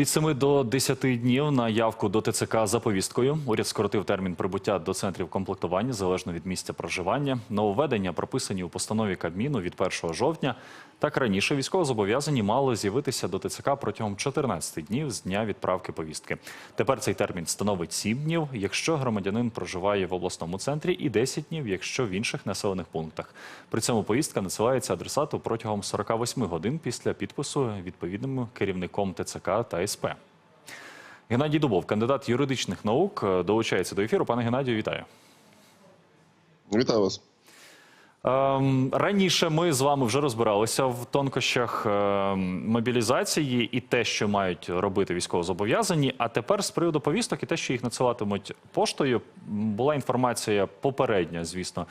Від 7 до 10 днів на явку до ТЦК за повісткою. Уряд скоротив термін прибуття до центрів комплектування залежно від місця проживання. Нововведення прописані у постанові Кабміну від 1 жовтня. Так раніше військовозобов'язані мали з'явитися до ТЦК протягом 14 днів з дня відправки повістки. Тепер цей термін становить 7 днів, якщо громадянин проживає в обласному центрі, і 10 днів, якщо в інших населених пунктах. При цьому повістка надсилається адресату протягом 48 годин після підпису відповідним керівником ТЦК та СП. Геннадій Дубов, кандидат юридичних наук, е, долучається до ефіру. Пане Геннадію, вітаю. Вітаю вас. Ем, раніше ми з вами вже розбиралися в тонкощах ем, мобілізації і те, що мають робити військовозобов'язані. А тепер з приводу повісток і те, що їх надсилатимуть поштою, була інформація попередня, звісно,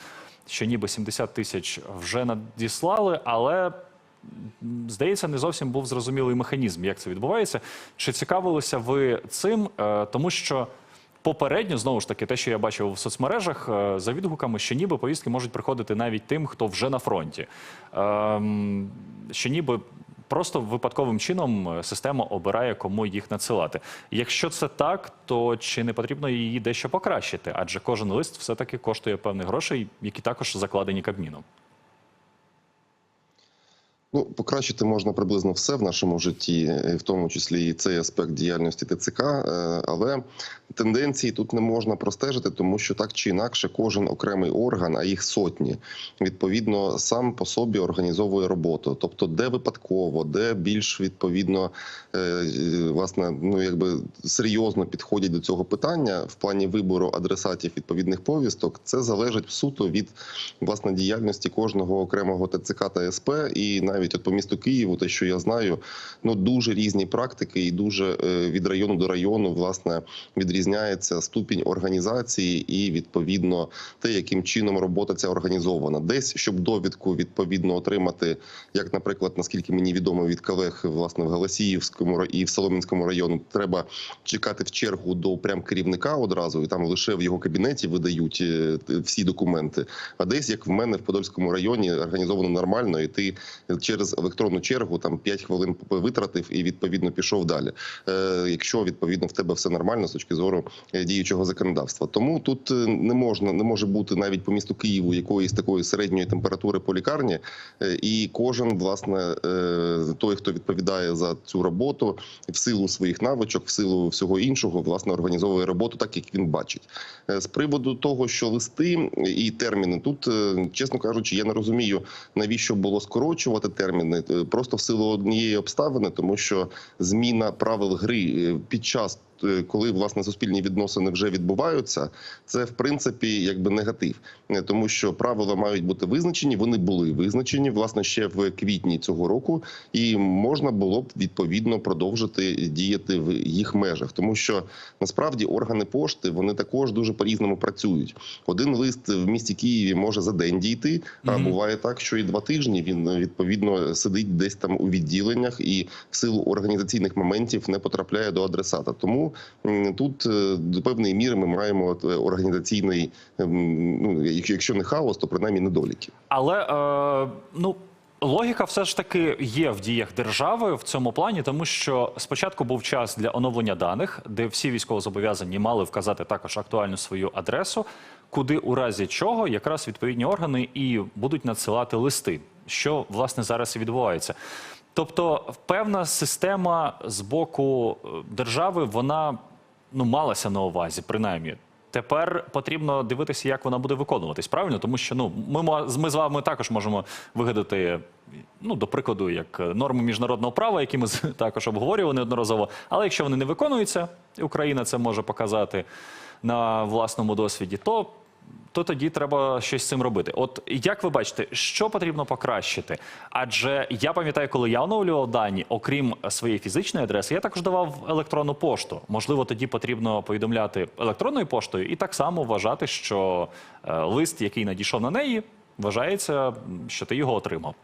що ніби 70 тисяч вже надіслали, але здається, не зовсім був зрозумілий механізм, як це відбувається. Чи цікавилися ви цим? Е, Тому що. Попередньо, знову ж таки, те, що я бачив в соцмережах, е, за відгуками, що ніби повістки можуть приходити навіть тим, хто вже на фронті. Ем, Що ніби просто випадковим чином е, система обирає, кому їх надсилати. Якщо це так, то чи не потрібно її дещо покращити? Адже кожен лист все-таки коштує певних грошей, які також закладені Кабміном. Ну, покращити можна приблизно все в нашому житті, е, в тому числі і цей аспект діяльності ТЦК. е, Але тенденції тут не можна простежити, тому що так чи інакше кожен окремий орган, а їх сотні, відповідно сам по собі організовує роботу. Тобто, де випадково, де більш відповідно е, власне, ну якби серйозно підходять до цього питання в плані вибору адресатів відповідних повісток, це залежить суто від власне діяльності кожного окремого ТЦК та СП, і навіть от по місту Києву, те, що я знаю, ну дуже різні практики, і дуже е, від району до району власне відрізняється ступінь організації і відповідно те, яким чином робота ця організована. Десь щоб довідку відповідно отримати, як, наприклад, наскільки мені відомо від колег, власне, в Галасіївському і в Соломінському району, треба чекати в чергу до прям керівника одразу, і там лише в його кабінеті видають е, всі документи. А десь, як в мене в Подольському районі, організовано нормально, і ти через електронну чергу там 5 хвилин витратив і відповідно пішов далі. Е, якщо відповідно в тебе все нормально з точки зору е, діючого законодавства. Тому тут е, не можна, не може бути навіть по місту Києву якоїсь такої середньої температури по лікарні, і кожен власне той, хто відповідає за цю роботу, в силу своїх навичок, в силу всього іншого, власне організовує роботу так, як він бачить. З приводу того, що листи і терміни тут, чесно кажучи, я не розумію, навіщо було скорочувати терміни. Е, Просто в силу однієї обставини, тому що зміна правил гри е, під час. Е, Коли власне суспільні відносини вже відбуваються, це в принципі якби негатив, Е, тому що правила мають бути визначені. Вони були визначені власне ще в квітні цього року, і можна було б відповідно продовжити діяти в їх межах, тому що насправді органи пошти вони також дуже по різному працюють. Один лист в місті Києві може за день дійти, а буває так, що і два тижні він відповідно сидить десь там у відділеннях і в силу організаційних моментів не потрапляє до адресата. Тому тут е, до певної міри ми маємо е, організаційний, ем, ну якщо не хаос, то принаймні недоліки. Але е, ну. Логіка все ж таки є в діях держави в цьому плані, тому що спочатку був час для оновлення даних, де всі військовозобов'язані мали вказати також актуальну свою адресу, куди у разі чого якраз відповідні органи і будуть надсилати листи, що власне зараз і відбувається. Тобто, певна система з боку е, держави, вона ну малася на увазі, принаймні. Тепер потрібно дивитися, як вона буде виконуватись. Правильно, тому що ну ми, ми з вами також можемо вигадати, ну до прикладу, як норми міжнародного права, які ми також обговорювали неодноразово. Але якщо вони не виконуються, Україна це може показати на власному досвіді, то то тоді треба щось з цим робити. От як ви бачите, що потрібно покращити? Адже я пам'ятаю, коли я оновлював дані, окрім своєї фізичної адреси, я також давав електронну пошту. Можливо, тоді потрібно повідомляти електронною поштою і так само вважати, що е, лист, який надійшов на неї, вважається, що ти його отримав.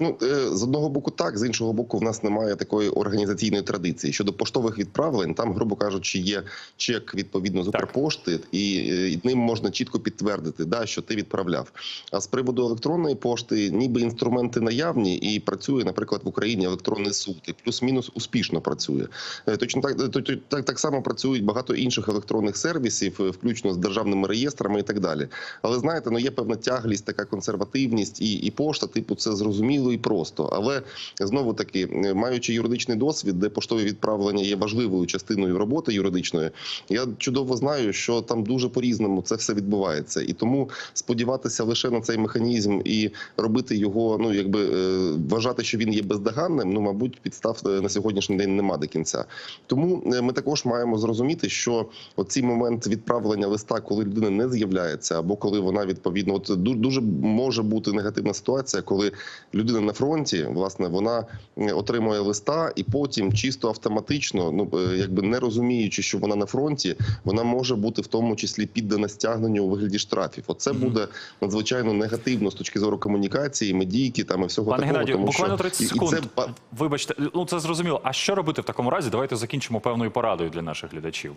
Ну е, з одного боку, так з іншого боку, в нас немає такої організаційної традиції щодо поштових відправлень. Там, грубо кажучи, є чек відповідно з. Укрпошти, і, е, і ним можна чітко підтвердити, да, що ти відправляв. А з приводу електронної пошти, ніби інструменти наявні, і працює, наприклад, в Україні електронний суд, і плюс-мінус успішно працює. Е, Точно так, так, так само працюють багато інших електронних сервісів, включно з державними реєстрами і так далі. Але знаєте, ну є певна тяглість, така консервативність, і, і пошта, типу, це зрозуміло і просто. Але знову таки, маючи юридичний досвід, де поштові відправлення є важливою частиною роботи юридичної, я чудово знаю, що там дуже по-різному це все відбувається, і тому сподіватися лише на цей механізм і робити його, ну якби е, вважати, що він є бездоганним. Ну, мабуть, підстав е, на сьогоднішній день нема до кінця. Тому е, ми також маємо зрозуміти, що оцей момент відправлення листа, коли людина не з'являється, або коли вона відповідно, от ду- дуже може бути негативна ситуація, коли людина на фронті, власне, вона отримує листа, і потім чисто автоматично, ну е, якби не розуміючи, що вона на фронті, вона може бути в тому числі піддана стягненню у вигляді штрафів. Оце буде надзвичайно негативно з точки зору комунікації, медійки там і всього Пане такого. Геннадію, тому буквально що 30 і- і секунд. це Вибачте, ну це зрозуміло. А що робити в такому разі? Давайте закінчимо певною порадою для наших глядачів.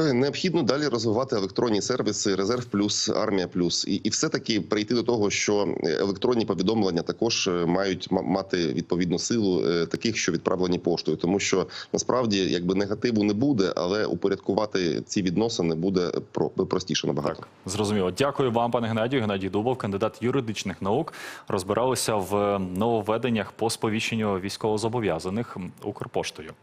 Е, Необхідно далі розвивати електронні сервіси, резерв плюс, армія плюс, і, і все таки прийти до того, що електронні повідомлення також е, мають ма- мати відповідну силу е, таких, що відправлені поштою, тому що насправді якби негативу не буде, але упорядкувати ці відносини буде про простіше набагато. Так, зрозуміло. Дякую вам, пане Геннадію. Геннадій Дубов, кандидат юридичних наук, розбиралися в нововведеннях по сповіщенню військовозобов'язаних Укрпоштою.